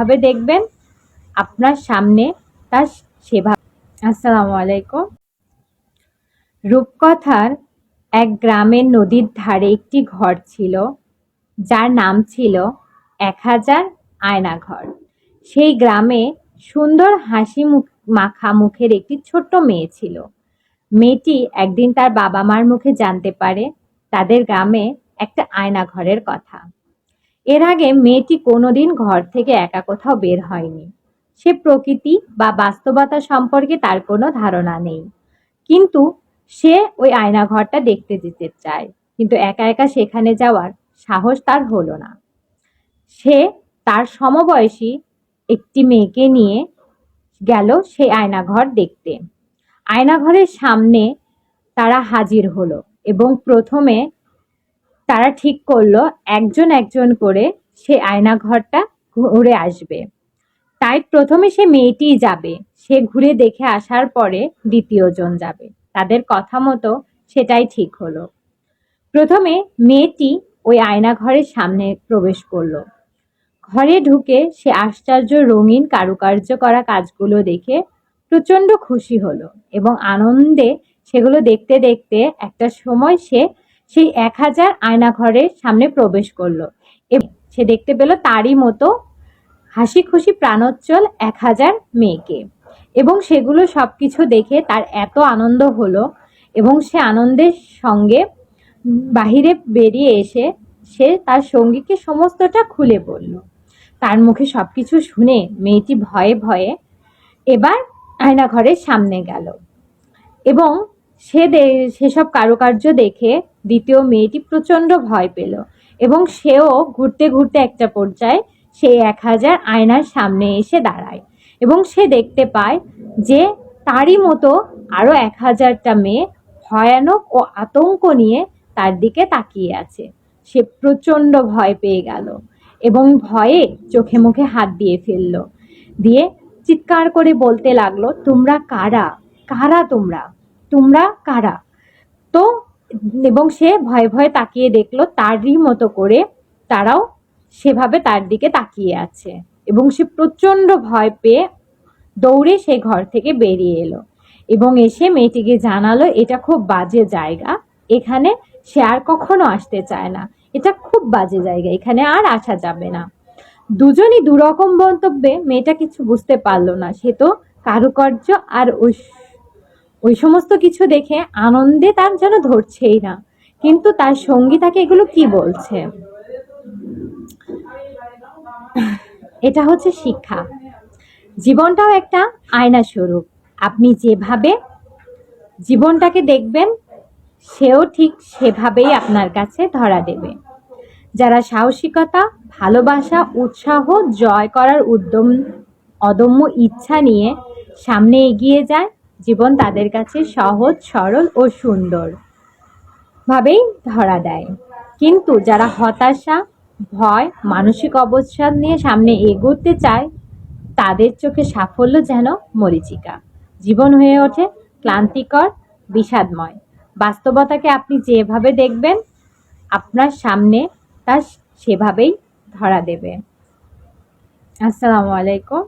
ভাবে দেখবেন, আপনার সামনে তার সেভাবে। আসসালামু আলাইকুম। রূপকথার এক গ্রামের নদীর ধারে একটি ঘর ছিল, যার নাম ছিল এক হাজার আয়নাঘর। সেই গ্রামে সুন্দর হাসি মুখ, মাখা মুখের একটি ছোট্ট মেয়ে ছিল। মেয়েটি একদিন তার বাবা মার মুখে জানতে পারে তাদের গ্রামে একটা আয়না ঘরের কথা। এর আগে মেয়েটি কোনোদিন ঘর থেকে একা কোথাও বের হয়নি। সে প্রকৃতি বা বাস্তবতা সম্পর্কে তার কোনো ধারণা নেই। কিন্তু সে ওই আয়না ঘরটা দেখতে যেতে চায়, কিন্তু একা একা সেখানে যাওয়ার সাহস তার হলো না। সে তার সমবয়সী একটি মেয়েকে নিয়ে গেল সেই আয়নাঘর দেখতে। আয়নাঘরের সামনে তারা হাজির হলো এবং প্রথমে তারা ঠিক করল, একজন একজন করে সে আয়নাঘরটা ঘুরে আসবে। তাই প্রথমে সে মেয়েটিই যাবে। সে ঘুরে দেখে আসার পরে দ্বিতীয় জন যাবে। তাদের কথা মতো সেটাই ঠিক হলো। প্রথমে মেয়েটি ওই আয়নাঘরের সামনে প্রবেশ করল। ঘরে ঢুকে সে আশ্চর্য রঙিন কারুকার্য করা কাজগুলো দেখে প্রচণ্ড খুশি হলো এবং আনন্দে সেগুলো দেখতে দেখতে একটা সময় সে সেই এক হাজার আয়নাঘরের সামনে প্রবেশ করল। সে দেখতে পেল তারই মতো হাসি খুশি প্রাণোচ্ছল এক হাজার মেয়েকে। এবং সেগুলো সব কিছু দেখে তার এত আনন্দ হলো এবং সে আনন্দের সঙ্গে বাহিরে বেরিয়ে এসে সে তার সঙ্গীকে সমস্তটা খুলে বলল। তার মুখে সব কিছু শুনে মেয়েটি ভয়ে ভয়ে এবার আয়নাঘরের সামনে গেল। এবং সে সেসব কারুকার্য দেখে দ্বিতীয় মেয়েটি প্রচণ্ড ভয় পেল এবং সেও ঘুরতে ঘুরতে একটা পর্যায়ে সেই এক হাজার আয়নার সামনে এসে দাঁড়ায় এবং সে দেখতে পায় যে তারই মতো আরও এক হাজারটা মেয়ে ভয়ানক ও আতঙ্ক নিয়ে তার দিকে তাকিয়ে আছে। সে প্রচণ্ড ভয় পেয়ে গেল এবং ভয়ে চোখে মুখে হাত দিয়ে ফেলল। দিয়ে চিৎকার করে বলতে লাগল, তোমরা কারা? কারা তোমরা? তোমরা কারা? তো এবং সে ভয়ে ভয়ে তাকিয়ে দেখল তারই মতো করে তারাও সেভাবে তার দিকে তাকিয়ে আছে এবং সে প্রচণ্ড ভয় পেয়ে দৌড়ে সে ঘর থেকে বেরিয়ে এলো এবং এসে মেয়েটিকে জানালো, এটা খুব বাজে জায়গা। এখানে সে আর কখনো আসতে চায় না। এটা খুব বাজে জায়গা। এখানে আর আসা যাবে না। দুজনই দুরকম মন্তব্যে মেয়েটা কিছু বুঝতে পারল না। সে তো কারুকার্য আর ওই ওই সমস্ত কিছু দেখে আনন্দে তার যেন ধরছেই না। কিন্তু তার সঙ্গী তাকে এগুলো কি বলছে? এটা হচ্ছে শিক্ষা। জীবনটাও একটা আয়না স্বরূপ। আপনি যেভাবে জীবনটাকে দেখবেন, সেও ঠিক সেভাবেই আপনার কাছে ধরা দেবে। যারা সাহসিকতা, ভালোবাসা, উৎসাহ, জয় করার উদ্যম, অদম্য ইচ্ছা নিয়ে সামনে এগিয়ে যায় জীবন তাদের কাছে সহজ, সরল ও সুন্দর। ভাবেই ধরা দেয়। কিন্তু যারা হতাশা, ভয়, মানসিক অবসাদ নিয়ে সামনে এগোতে চায়, তাদের চোখে সাফল্য যেন মরিচিকা। জীবন হয়ে ওঠে ক্লান্তিকর, বিষাদময়। বাস্তবতাকে আপনি যেভাবে দেখবেন, আপনার সামনে তা সেভাবেই ধরা দেবে। আসসালামু আলাইকুম।